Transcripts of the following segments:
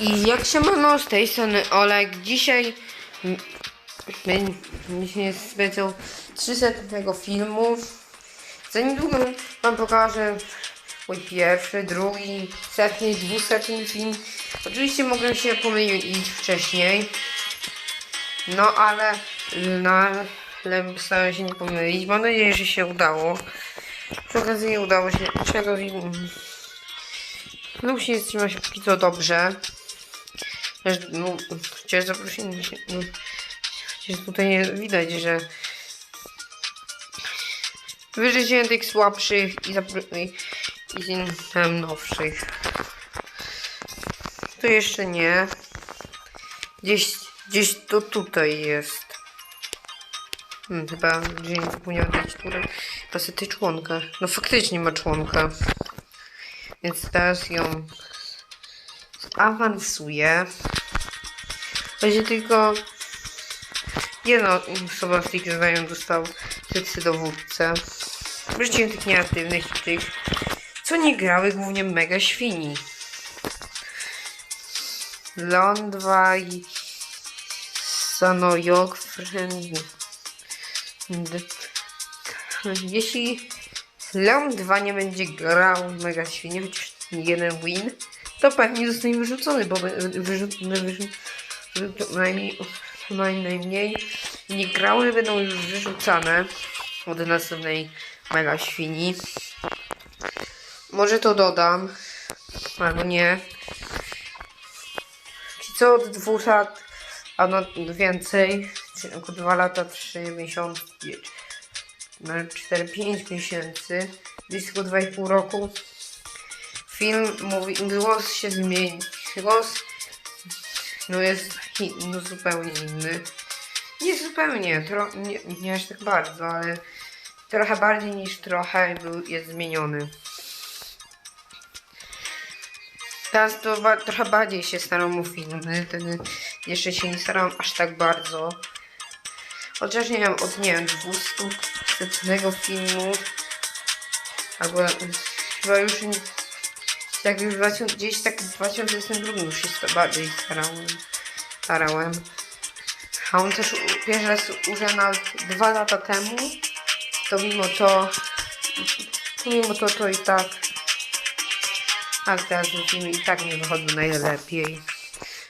I jak się mano z tej strony Olek, dzisiaj będzie specjal 300 tego filmu. Za niedługo wam pokażę mój pierwszy, drugi, setny, dwusetny film. Oczywiście mogłem się pomylić wcześniej. No ale, no, ale starałem się nie pomylić. Mam nadzieję, że się udało. Przy okazji udało się. Przy okazji. Lub się trzyma się póki co dobrze. Chociaż, no, chociaż zaproszenie się. No, chociaż tutaj widać, że wyżycie tych słabszych i, i, i tam nowszych. To jeszcze nie. Gdzieś, gdzieś to tutaj jest. Hmm, chyba, że nie zapomniałam dać turę. Pasety członka. No faktycznie ma członka. Więc teraz ją awansuję. Będzie tylko jedna osoba z tych znajomych dostał decydowódcę. Wreszcie tych nieaktywnych i tych, co nie grały głównie mega świni. Leon 2 i Sanojok Friend. Jeśli Leon 2 nie będzie grał mega świnie, chociaż jeden win, to pewnie zostanie wyrzucony, bo wyrzucony wyrzu najmniej, najmniej nie grały będą już wyrzucane od następnej mega świni. Może to dodam, albo nie. Ci co od dwóch lat, a no więcej, czyli około 2 lata, 3 miesiące, na 4-5 miesięcy, blisko 2,5 roku. Film mówi, głos się zmieni. Głos no jest no zupełnie inny. Nie zupełnie, tro, nie, nie aż tak bardzo, ale trochę bardziej niż trochę był, jest zmieniony. Teraz to ba- trochę bardziej się staram o filmy, wtedy jeszcze się nie starałam aż tak bardzo. Chociaż nie wiem, od nie wiem, 200 setnego filmu, albo chyba już tak już w 2000 gdzieś tak w 2022 już się bardziej starałem. starałem. A on też pierwszy raz nawet dwa lata temu, to mimo to, mimo to, to i tak, tak teraz te filmy i tak nie wychodzą najlepiej.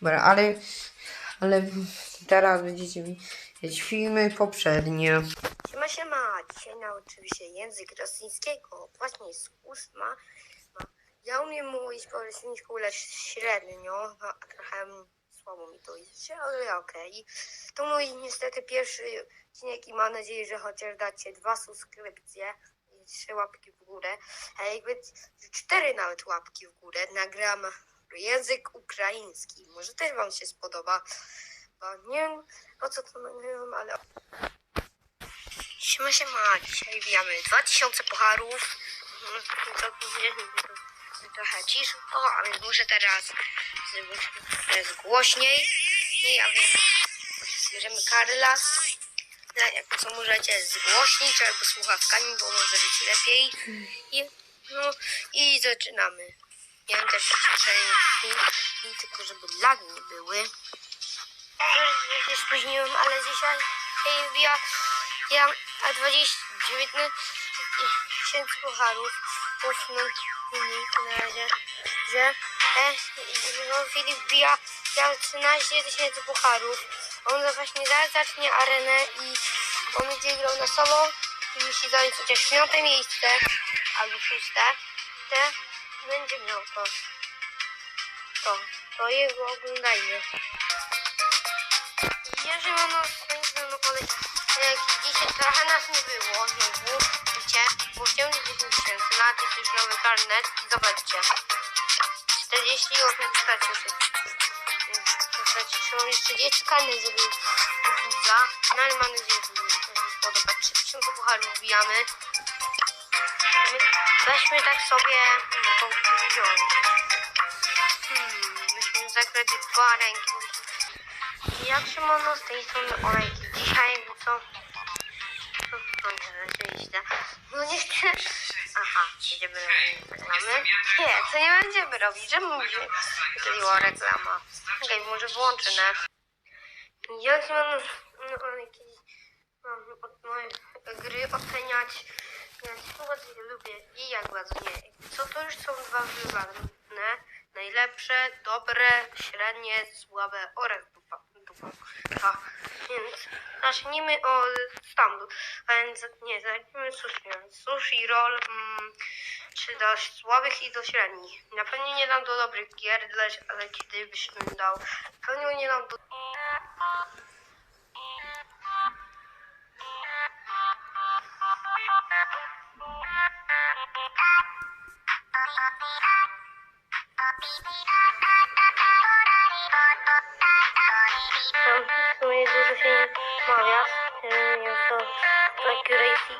Dobra, ale, ale teraz będziecie widzieć filmy poprzednie. Siema, siema. Dzisiaj nauczymy się język rosyjskiego. Właśnie jest ósma. Ja umiem mówić po rosyjsku, lecz średnio. No, a trochę słabo mi to idzie, ale okej. To mój niestety pierwszy odcinek i mam nadzieję, że chociaż dacie dwa subskrypcje i trzy łapki w górę. A jakby cztery nawet łapki w górę, nagram język ukraiński. Może też wam się spodoba. Bo nie wiem po co to nagrywam, ale Siema, siema. Dzisiaj wbijamy 2000 pucharów. To powiedzmy trochę ciszą, a więc muszę teraz zrobić teraz głośniej. A więc bierzemy Karla. Jak co możecie zgłośnić albo słuchawkami, bo może być lepiej. I, no, i zaczynamy. Nie wiem też przynajmniej tylko żeby lagi nie były. Już się spóźniłem, ale dzisiaj wbija ja a 20, 19 tysięcy pucharów. Uf, no, nie, na razie, że e, no, Filip wbija ja 13 tysięcy pucharów. On właśnie zaraz zacznie arenę i on będzie grał na solo i musi zająć chociaż piąte miejsce albo szóste. Te będzie miał to. To, to jego oglądajmy. Jeżeli ono skończy, no ale jak dzisiaj trochę nas nie było znowu, bo chciałem 10 tysięcy, na jest już nowy karnet i zobaczcie. 48 wystarczy już. Wystarczy, trzeba jeszcze 10 karnet, żeby wybudza. No ale mam nadzieję, że mi się spodoba. 3000 pucharów wbijamy. Weźmy tak sobie, no to wziąłem. Hmm, myśmy zagrać dwa ręki, bo jak się można z tej strony olejki? Dzisiaj, bo co? No nie. No chcę. Aha, będziemy robić reklamy? Nie, co nie będziemy robić? Czemu mówię, że była reklama? Okej, może włączę nas. Jak mam no, jakieś mam od moje gry oceniać, jak bardzo je lubię i jak bardzo nie. Co to już są dwa wybrane? Najlepsze, dobre, średnie, słabe oraz dupa. dupa. A, więc zacznijmy od standu. A więc nie, zacznijmy sushi. Sushi roll mm, czy do słabych i do średnich. Na pewno nie dam do dobrych gier, ale kiedy byś mi dał, pewnie nie dam do Tam nie mawia, więc to racy.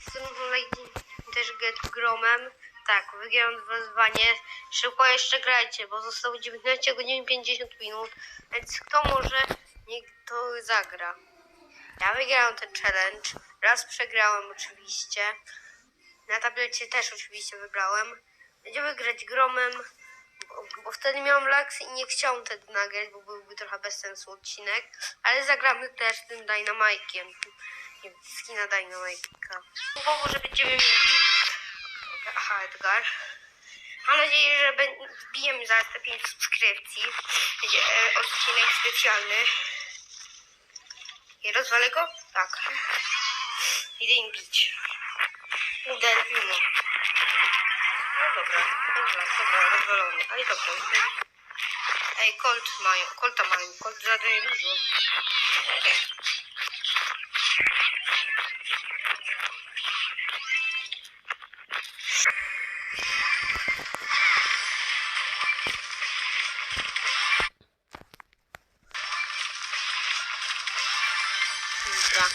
Z tym Lady też get gromem. Tak, wygrałem wyzwanie. Szybko jeszcze grajcie, bo zostało 19 godzin 50 minut. Więc kto może, niech to zagra. Ja wygrałem ten challenge. Raz przegrałem oczywiście. Na tablecie też oczywiście wybrałem. Będziemy grać gromem, bo, bo wtedy miałem laks i nie chciałem wtedy nagrać, bo byłby trochę bez sensu odcinek. Ale zagramy też tym Dynamike'iem. Nie wiem, skina Dynamike'a. Że będziemy mieli. Aha, Edgar. Mam nadzieję, że wbijemy zaraz te 5 subskrypcji. Będzie e, odcinek specjalny. I rozwalę go? Tak. Idę im bić. Uderwimy. No dobra, dobra, dobra, rozwalony. Ale dobra. Ej, Colt mają, Colta mają, Colt zadaje dużo. Dobra.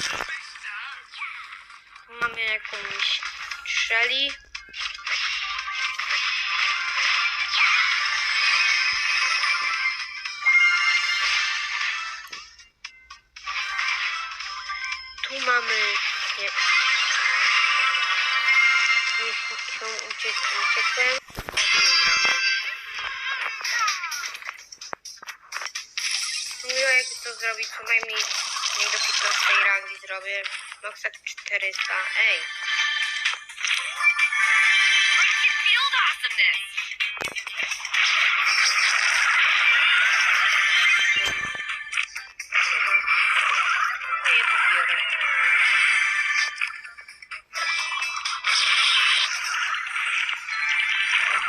Mamy jakąś Shelly. Tu mamy... Nie. Są uciek- uciekłem. Mówiła jak to zrobić, co najmniej nie do 15 rangi zrobię. Max tak 400. Ej.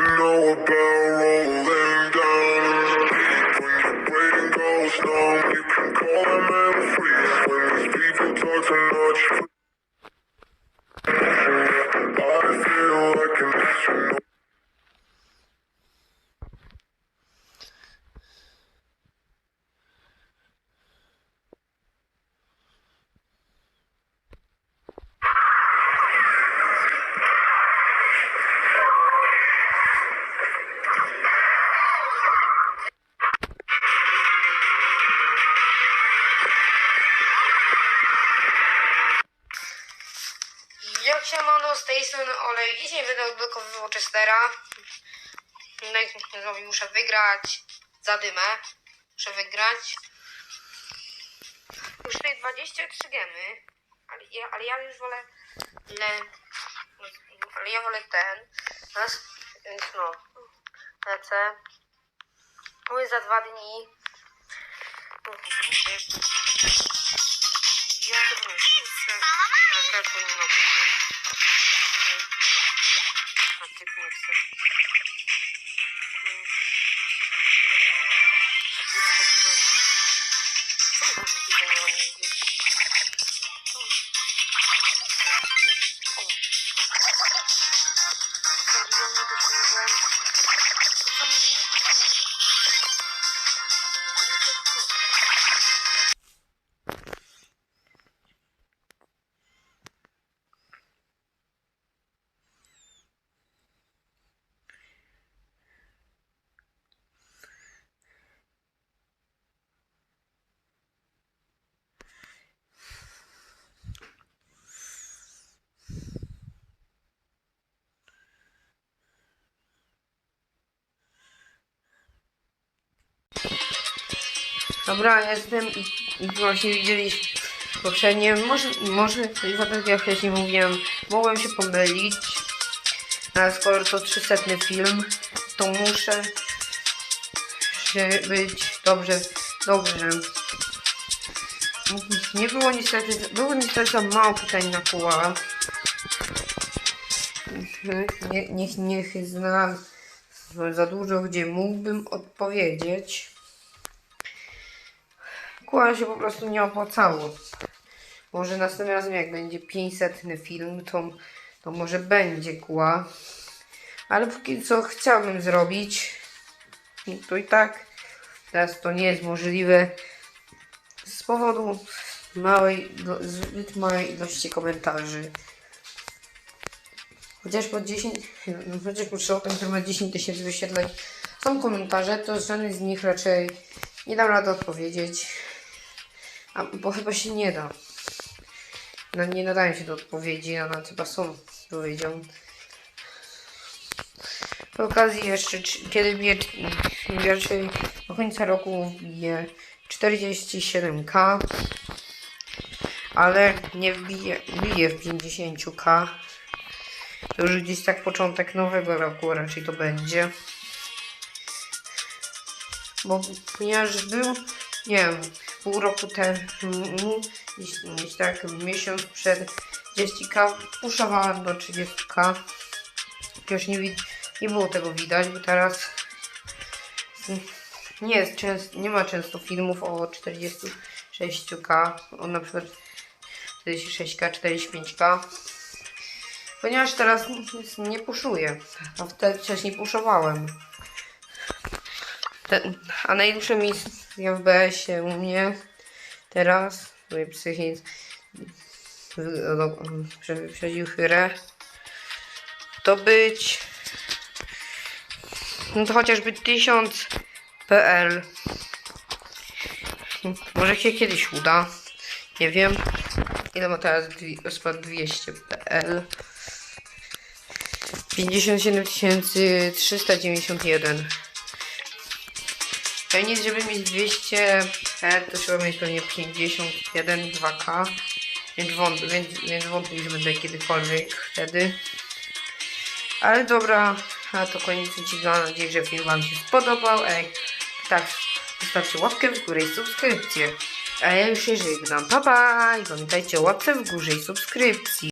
Know about muszę wygrać za dymę. Muszę wygrać. Już tutaj 23 gemy. Ale ja, ale ja już wolę. Le, ale ja wolę ten. Nas, więc no. Lecę. Mówię za dwa dni. Ja to myślę. Ale być. nie? A ty nie Dobra, jestem i, właśnie widzieliście poprzednie, może, może coś tak jak wcześniej mówiłem, mogłem się pomylić, ale skoro to 300 film, to muszę się być dobrze, dobrze. Nie było niestety, było niestety za mało pytań na kuła. Nie, niech, niech znam za dużo, gdzie mógłbym odpowiedzieć. Kuła się po prostu nie opłacało. Może następnym razem, jak będzie 500 film, to, to może będzie kła. Ale póki co chciałbym zrobić, to i tak teraz to nie jest możliwe z powodu małej, zbyt małej ilości komentarzy. Chociaż po 10, no, chociaż po shortem, który ma 10 tysięcy wyświetleń, są komentarze, to żadnych z nich raczej nie dam rady odpowiedzieć. A, bo chyba się nie da. No, nie nadają się do odpowiedzi, a na chyba są odpowiedzią. Przy okazji jeszcze, kiedy bije, raczej do końca roku bije 47k, ale nie wbije, bije w 50k. To już gdzieś tak początek nowego roku raczej to będzie. Bo ponieważ był, nie wiem, pół roku temu, gdzieś tak miesiąc przed 30k, puszowałem do 30k. Już nie, nie było tego widać, bo teraz nie jest często, nie ma często filmów o 46k, o na przykład 46k, 45k. Ponieważ teraz nie puszuję, a wtedy wcześniej puszowałem. Te, a najlepsze miejsce w BS-ie u mnie teraz, mój psychic wyprzedził chyrę, to być no to chociażby 1000 PL. Może się kiedyś uda. Nie wiem. Ile ma teraz dwi- spadł 200 PL? 57 391. Pewnie, żeby mieć 200 PL, to trzeba mieć pewnie 51, 2K. Więc, wąt, więc, więc wątpię, że będę kiedykolwiek wtedy. Ale dobra, a to koniec odcinka. Mam nadzieję, że film Wam się spodobał. Ej, tak, zostawcie łapkę w górę i subskrypcję. A ja już się żegnam. Pa, pa! I pamiętajcie o łapce w górze i subskrypcji.